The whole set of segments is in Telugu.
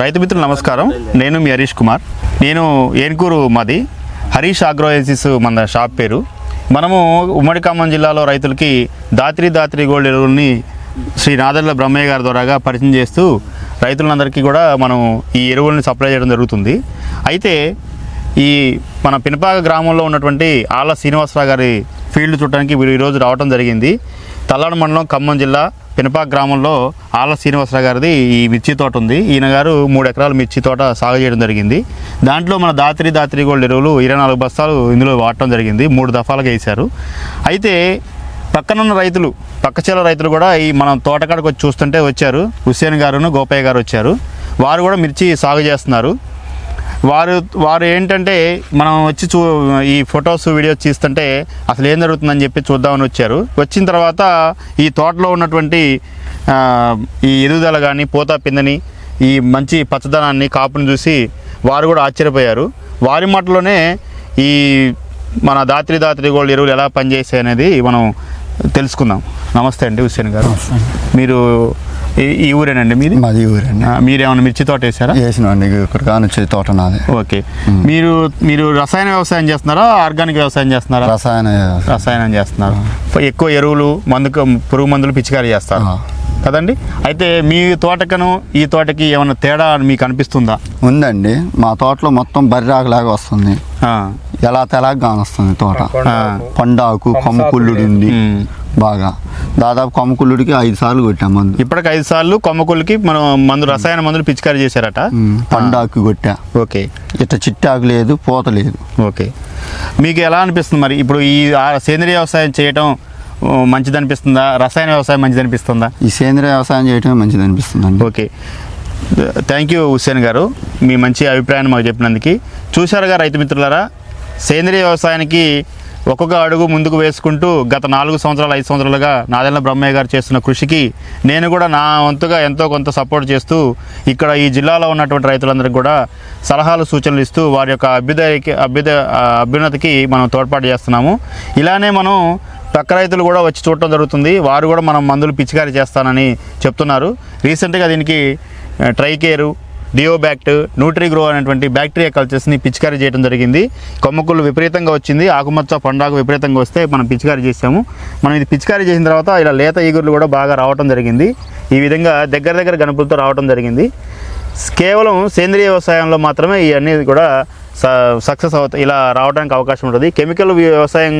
రైతు మిత్రులు నమస్కారం. నేను మీ హరీష్ కుమార్. నేను ఏన్కూరు మాది. హరీష్ ఆగ్రోఎసిస్ మన షాప్ పేరు. మనము ఉమ్మడి ఖమ్మం జిల్లాలో రైతులకి దాత్రి దాత్రి గోల్డ్ ఎరువుల్ని శ్రీ నాదర్ల బ్రహ్మయ్య గారి ద్వారాగా పరిచయం చేస్తూ రైతులందరికీ కూడా మనం ఈ ఎరువుల్ని సప్లై చేయడం జరుగుతుంది. అయితే ఈ మన పినపాక గ్రామంలో ఉన్నటువంటి ఆళ్ళ శ్రీనివాసరావు గారి ఫీల్డ్ చూడటానికి వీరు ఈరోజు రావడం జరిగింది. తల్లాడు మండలం ఖమ్మం జిల్లా పినపాక్ గ్రామంలో ఆళ్ళ శ్రీనివాసరావు గారిది ఈ మిర్చి తోట ఉంది. ఈయన గారు మూడు ఎకరాల మిర్చి తోట సాగు చేయడం జరిగింది. దాంట్లో మన దాత్రి దాత్రి గోల్డ్ ఎరువులు ఇరవై నాలుగు బస్తాలు ఇందులో వాడటం జరిగింది. మూడు దఫాలుగా వేశారు. అయితే పక్కనున్న రైతులు పక్క చేల రైతులు కూడా ఈ మనం తోటకాడకు వచ్చి చూస్తుంటే వచ్చారు. హుస్సేన్ గారును గోపయ్య గారు వచ్చారు. వారు కూడా మిర్చి సాగు చేస్తున్నారు. వారు వారు ఏంటంటే మనం వచ్చి చూ ఈ ఫొటోస్ వీడియోస్ తీస్తుంటే అసలు ఏం జరుగుతుందని చెప్పి చూద్దామని వచ్చారు. వచ్చిన తర్వాత ఈ తోటలో ఉన్నటువంటి ఈ ఎదుగుదల కానీ పూత పిందని ఈ మంచి పచ్చదనాన్ని కాపుని చూసి వారు కూడా ఆశ్చర్యపోయారు. వారి మాటలోనే ఈ మన దాత్రి దాత్రి గోల్డ్ ఎరువులు ఎలా పనిచేసాయి అనేది మనం తెలుసుకుందాం. నమస్తే అండి హుస్సేన్ గారు. మీరు ఈ- ఊరేనండి మీది? మాది ఊరండి మీరేమైనా మిర్చి తోట వేసారా? వేసినండి ఇక్కడ కానొచ్చే తోట నాది. ఓకే. మీరు మీరు రసాయన వ్యవసాయం చేస్తున్నారా ఆర్గానిక్ వ్యవసాయం చేస్తున్నారా? రసాయన రసాయనం చేస్తున్నారు. ఎక్కువ ఎరువులు మందు పురుగు మందులు పిచికారీ చేస్తారు. కదండి? అయితే మీ తోటకను ఈ తోటకి ఏమైనా తేడా మీకు అనిపిస్తుందా? ఉందండి. మా తోటలో మొత్తం బర్రాకులాగా వస్తుంది. ఆ, ఎలా తెలాగా కానొస్తుంది తోట? ఆ. పండాకు కొమ్మ కుళ్ళుడు ఉంది. బాగా. దాదాపు కొమ్మ కుళ్ళుడికి ఐదు సార్లు కొట్టాం మందు. ఇప్పటికి ఐదు సార్లు కొమ్మకులకి మనం మందు రసాయన మందులు పిచికారీ చేశారట. పండాకు కొట్టా. ఓకే. ఇట్ట చిట్టాకు లేదు పూత లేదు. ఓకే. మీకు ఎలా అనిపిస్తుంది మరి? ఇప్పుడు ఈ సేంద్రియ వ్యవసాయం చేయటం మంచిది అనిపిస్తుందా రసాయన వ్యవసాయం మంచిది అనిపిస్తుందా ఈ సేంద్రియ వ్యవసాయం చేయటమే మంచిది అనిపిస్తుందండి ఓకే. థ్యాంక్ యూ హుస్సేన్ గారు. మీ మంచి అభిప్రాయాన్ని మాకు చెప్పినందుకు. చూశారుగా రైతు మిత్రులారా సేంద్రియ వ్యవసాయానికి ఒక్కొక్క అడుగు ముందుకు వేసుకుంటూ గత నాలుగు సంవత్సరాలు ఐదు సంవత్సరాలుగా నాదెళ్ళ బ్రహ్మయ్య గారు చేస్తున్న కృషికి నేను కూడా నా వంతుగా ఎంతో కొంత సపోర్ట్ చేస్తూ ఇక్కడ ఈ జిల్లాలో ఉన్నటువంటి రైతులందరికీ కూడా సలహాలు సూచనలు ఇస్తూ వారి యొక్క అభ్యుదయకి అభ్యుద ఆ, అభ్యున్నతికి మనం తోడ్పాటు చేస్తున్నాము. ఇలానే మనం పక్క రైతులు కూడా వచ్చి చూడటం జరుగుతుంది. వారు కూడా మనం మందులు పిచికారీ చేస్తానని చెప్తున్నారు. రీసెంట్గా దీనికి ట్రైకేరు డియోబ్యాక్ట్ న్యూట్రిగ్రో అనేటువంటి బ్యాక్టీరియా కల్చర్స్ని పిచికారీ చేయడం జరిగింది. కొమ్మకుళ్ళు విపరీతంగా వచ్చింది. ఆకుమచ్చ పండాకు విపరీతంగా వస్తే మనం పిచికారీ చేసాము మనం ఇది పిచికారీ చేసిన తర్వాత ఇలా లేత ఈగుర్లు కూడా బాగా రావడం జరిగింది. ఈ విధంగా దగ్గర దగ్గర గణపులతో రావడం జరిగింది. కేవలం సేంద్రియ వ్యవసాయంలో మాత్రమే ఇవన్నీ కూడా సక్సెస్ అవుతాయి ఇలా రావడానికి అవకాశం ఉంటుంది. కెమికల్ వ్యవసాయం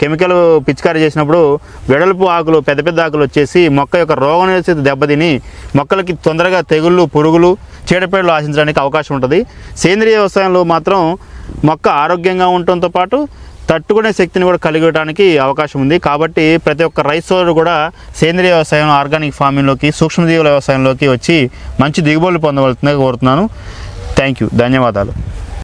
కెమికల్ పిచికారీ చేసినప్పుడు వెడల్పు ఆకులు పెద్ద పెద్ద ఆకులు వచ్చేసి మొక్క యొక్క రోగ దెబ్బతిని మొక్కలకి తొందరగా తెగుళ్ళు పురుగులు చీడపేడలు ఆశించడానికి అవకాశం ఉంటుంది. సేంద్రియ వ్యవసాయంలో మాత్రం మొక్క ఆరోగ్యంగా ఉండటంతో పాటు తట్టుకునే శక్తిని కూడా కలిగడానికి అవకాశం ఉంది. కాబట్టి ప్రతి ఒక్క రైతు సోదరుడు కూడా సేంద్రియ వ్యవసాయం ఆర్గానిక్ ఫార్మింగ్లోకి సూక్ష్మజీవుల వ్యవసాయంలోకి వచ్చి మంచి దిగుబడులు పొందవలసిందిగా కోరుతున్నాను. Thank you. ధన్యవాదాలు.